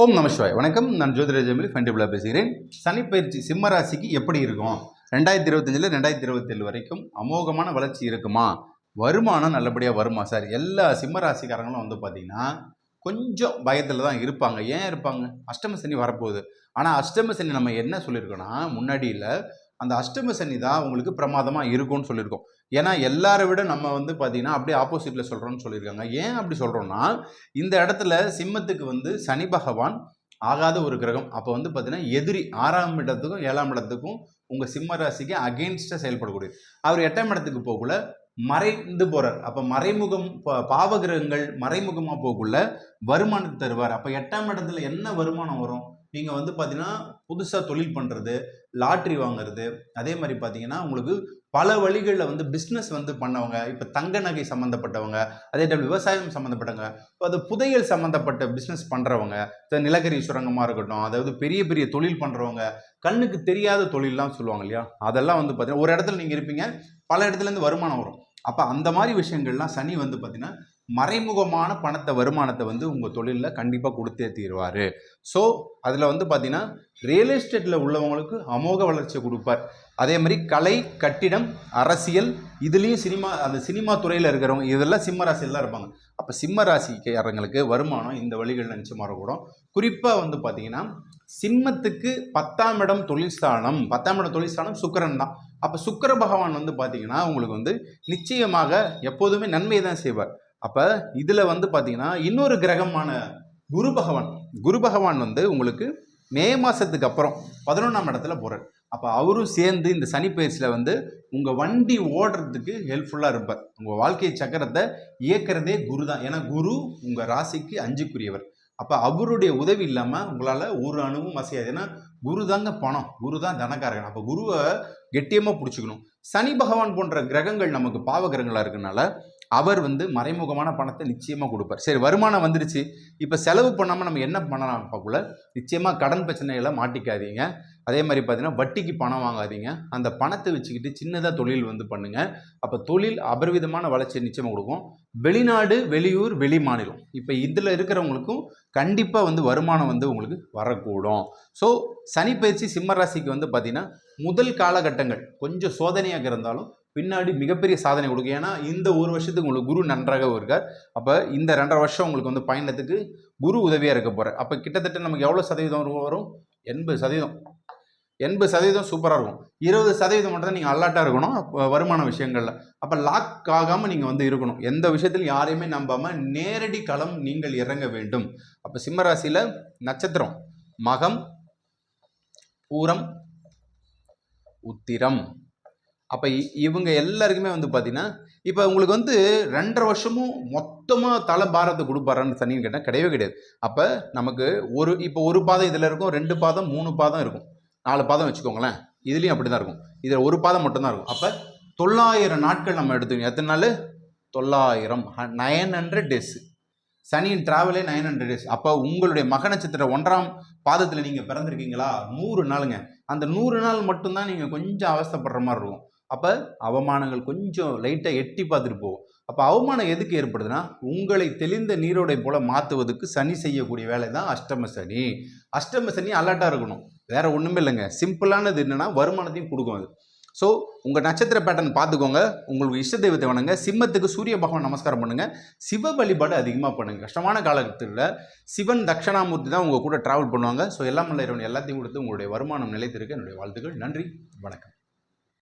ஓம் நமஸ்வாய் வணக்கம். நான் ஜோதிர ஜெமிலி பேசுகிறேன். சனி பயிற்சி சிம்ம ராசிக்கு எப்படி இருக்கும்? ரெண்டாயிரத்தி இருபத்தஞ்சில் ரெண்டாயிரத்தி இருபத்தேழு வரைக்கும் அமோகமான வளர்ச்சி இருக்குமா? வருமானம் நல்லபடியாக வருமா சார்? எல்லா சிம்ம ராசிக்காரங்களும் வந்து பார்த்தீங்கன்னா கொஞ்சம் பயத்தில் தான் இருப்பாங்க. ஏன் இருப்பாங்க? அஷ்டம சனி வரப்போகுது. ஆனால் அஷ்டம சனி நம்ம என்ன சொல்லியிருக்கோன்னா முன்னாடியில் அந்த அஷ்டம சனி தான் உங்களுக்கு பிரமாதமாக இருக்கும்னு சொல்லியிருக்கோம். ஏன்னா எல்லாரை விட நம்ம வந்து பார்த்தீங்கன்னா அப்படியே ஆப்போசிட்டில் சொல்கிறோம்னு சொல்லியிருக்காங்க. ஏன் அப்படி சொல்கிறோன்னா இந்த இடத்துல சிம்மத்துக்கு வந்து சனி பகவான் ஆகாத ஒரு கிரகம். அப்போ வந்து பார்த்தீங்கன்னா எதிரி ஆறாம் இடத்துக்கும் ஏழாம் இடத்துக்கும் உங்கள் சிம்ம ராசிக்கு அகெயின்ஸ்டாக செயல்படக்கூடியது. அவர் எட்டாம் இடத்துக்கு போகக்குள்ள மறைந்து போகிறார் அப்போ மறைமுகம் பா- பாவகிரகங்கள் மறைமுகமாக போகக்குள்ள வருமானத்தை தருவார். அப்போ எட்டாம் இடத்துல என்ன வருமானம் வரும்? நீங்கள் வந்து பார்த்தீங்கன்னா புதுசாக தொழில் பண்ணுறது லாட்ரி வாங்குறது அதே மாதிரி பார்த்தீங்கன்னா உங்களுக்கு பல வழிகளில் வந்து பிஸ்னஸ் வந்து பண்ணவங்க இப்போ தங்க நகை சம்மந்தப்பட்டவங்க அதே டைம் விவசாயம் சம்மந்தப்பட்டவங்க இப்போ அது புதையல் சம்மந்தப்பட்ட பிஸ்னஸ் பண்ணுறவங்க நிலக்கரி சுரங்கமாக இருக்கட்டும் அதாவது பெரிய பெரிய தொழில் பண்ணுறவங்க கண்ணுக்கு தெரியாத தொழில்லாம் சொல்லுவாங்க இல்லையா? அதெல்லாம் வந்து பார்த்தீங்கன்னா ஒரு இடத்துல நீங்கள் இருப்பீங்க பல இடத்துலேருந்து வருமானம் வரும். அப்போ அந்த மாதிரி விஷயங்கள்லாம் சனி வந்து பார்த்தீங்கன்னா மறைமுகமான பணத்தை வருமானத்தை வந்து உங்கள் தொழிலில் கண்டிப்பாக கொடுத்தே தீருவார். ஸோ அதில் வந்து பார்த்தீங்கன்னா ரியல் எஸ்டேட்டில் உள்ளவங்களுக்கு அமோக வளர்ச்சியை கொடுப்பார். அதே மாதிரி கலை கட்டிடம் அரசியல் இதுலேயும் சினிமா அந்த சினிமா துறையில் இருக்கிறவங்க இதெல்லாம் சிம்ம ராசியெல்லாம் இருப்பாங்க. அப்போ சிம்ம ராசிக்காரங்களுக்கு வருமானம் இந்த வழிகளில் நிச்சயமாக இருக்கக்கூடும் குறிப்பாக வந்து பார்த்தீங்கன்னா சிம்மத்துக்கு பத்தாம் இடம் தொழில் பத்தாம் இடம் தொழிற்சாலம் சுக்கரன் தான். அப்போ சுக்கர பகவான் வந்து பார்த்தீங்கன்னா உங்களுக்கு வந்து நிச்சயமாக எப்போதுமே நன்மையை தான் செய்வார். அப்போ இதில் வந்து பார்த்தீங்கன்னா இன்னொரு கிரகமான குரு பகவான். குரு பகவான் வந்து உங்களுக்கு மே மாதத்துக்கு அப்புறம் பதினொன்றாம் இடத்துல போகிறார் அப்போ அவரும் சேர்ந்து இந்த சனி பயிற்சியில் வந்து உங்கள் வண்டி ஓடுறதுக்கு ஹெல்ப்ஃபுல்லாக இருப்பார். உங்கள் வாழ்க்கை சக்கரத்தை இயக்கிறதே குரு தான் ஏன்னா குரு உங்கள் ராசிக்கு அஞ்சுக்குரியவர். அப்போ அவருடைய உதவி இல்லாமல் உங்களால் ஒரு அணுவும் அசையாது. ஏன்னா குரு தாங்க பணம். குரு தான் தனக்காரகன். அப்போ குருவை கெட்டியமாக பிடிச்சிக்கணும். சனி பகவான் போன்ற கிரகங்கள் நமக்கு பாவ கிரகங்களாக இருக்கனால அவர் வந்து மறைமுகமான பணத்தை நிச்சயமாக கொடுப்பார். சரி வருமானம் வந்துருச்சு. இப்போ செலவு பண்ணாமல் நம்ம என்ன பண்ணலாம் பார்க்கல நிச்சயமாக கடன் பிரச்சனைகளை மாட்டிக்காதீங்க. அதே மாதிரி பார்த்தீங்கன்னா வட்டிக்கு பணம் வாங்காதீங்க. அந்த பணத்தை வச்சுக்கிட்டு சின்னதாக தொழில் வந்து பண்ணுங்கள் அப்போ தொழில் அபரிவிதமான வளர்ச்சியை நிச்சயமாக கொடுக்கும். வெளிநாடு வெளியூர் வெளி மாநிலம். இப்போ இதில் இருக்கிறவங்களுக்கும் கண்டிப்பாக வந்து வருமானம் வந்து உங்களுக்கு வரக்கூடும். ஸோ சனிப்பயிற்சி சிம்ம ராசிக்கு வந்து பார்த்திங்கன்னா முதல் காலகட்டங்கள் கொஞ்சம் சோதனையாக இருந்தாலும் பின்னாடி மிகப்பெரிய சாதனை கொடுக்கும். ஏன்னா இந்த ஒரு வருஷத்துக்கு உங்களுக்கு குரு நன்றாக இருக்கார். அப்போ இந்த ரெண்டரை வருஷம் உங்களுக்கு வந்து பயணத்துக்கு குரு உதவியாக இருக்க போகிறார் அப்போ கிட்டத்தட்ட நமக்கு எவ்வளோ சதவீதம் வரும் எண்பது சதவீதம். எண்பது சதவீதம் சூப்பராக இருக்கும். இருபது சதவீதம் மட்டும் தான் நீங்கள் அல்லாட்டாக இருக்கணும் வருமான விஷயங்களில். அப்போ லாக் ஆகாமல் நீங்கள் வந்து இருக்கணும். எந்த விஷயத்திலும் யாரையுமே நம்பாமல் நேரடி களம் நீங்கள் இறங்க வேண்டும். அப்போ சிம்மராசியில் நட்சத்திரம் மகம் பூரம் உத்திரம். அப்போ இவங்க எல்லாருக்குமே வந்து பார்த்தீங்கன்னா இப்போ உங்களுக்கு வந்து ரெண்டரை வருஷமும் மொத்தமாக தலை பாரத்தை கொடுப்பாரான்னு சனின்னு கேட்டால் கிடையவே கிடையாது. அப்போ நமக்கு ஒரு இப்போ ஒரு பாதம் இதில் இருக்கும் ரெண்டு பாதம் மூணு பாதம் இருக்கும். நாலு பாதம் வச்சுக்கோங்களேன். இதுலேயும் அப்படி தான் இருக்கும். இதில் ஒரு பாதம் மட்டும்தான் இருக்கும். அப்போ தொள்ளாயிரம் நாட்கள் நம்ம எடுத்துக்கணும். எத்தனை நாள்? தொள்ளாயிரம். நயன் ஹண்ட்ரட் டேஸ் சனியின் ட்ராவலே நைன் ஹண்ட்ரட் டேஸ் அப்போ உங்களுடைய மக நட்சத்திர ஒன்றாம் பாதத்தில் நீங்கள் பிறந்திருக்கீங்களா? நூறு நாளுங்க. அந்த நூறு நாள் மட்டும்தான் நீங்கள் கொஞ்சம் அவஸ்தைப்படுற மாதிரி இருக்கும். அப்போ அவமானங்கள் கொஞ்சம் லைட்டாக எட்டி பார்த்துட்டு போகும். அப்போ அவமானம் எதுக்கு ஏற்படுதுன்னா உங்களை தெளிந்த நீரோடை போல மாற்றுவதுக்கு சனி செய்யக்கூடிய வேலை தான் அஷ்டம சனி. அஷ்டம சனி அலர்ட்டாக இருக்கணும். வேற ஒன்றுமே இல்லைங்க. சிம்பிளானது என்னென்னா வருமானத்தையும் கொடுக்கும் அது. ஸோ உங்கள் நட்சத்திர பேட்டர்ன் பார்த்துக்கோங்க. உங்களுக்கு இஷ்ட தெய்வத்தை வணங்க. சிம்மத்துக்கு சூரிய பகவான் நமஸ்காரம் பண்ணுங்கள் சிவ வழிபாடு அதிகமாக பண்ணுங்கள் கஷ்டமான காலகட்டத்தில் சிவன் தட்சணாமூர்த்தி தான் உங்கள் கூட ட்ராவல் பண்ணுவாங்க. ஸோ எல்லாம் நல்ல இறைவன் எல்லாத்தையும் கொடுத்து உங்களுடைய வருமானம் நிலைத்திருக்க என்னுடைய வாழ்த்துக்கள். நன்றி. வணக்கம்.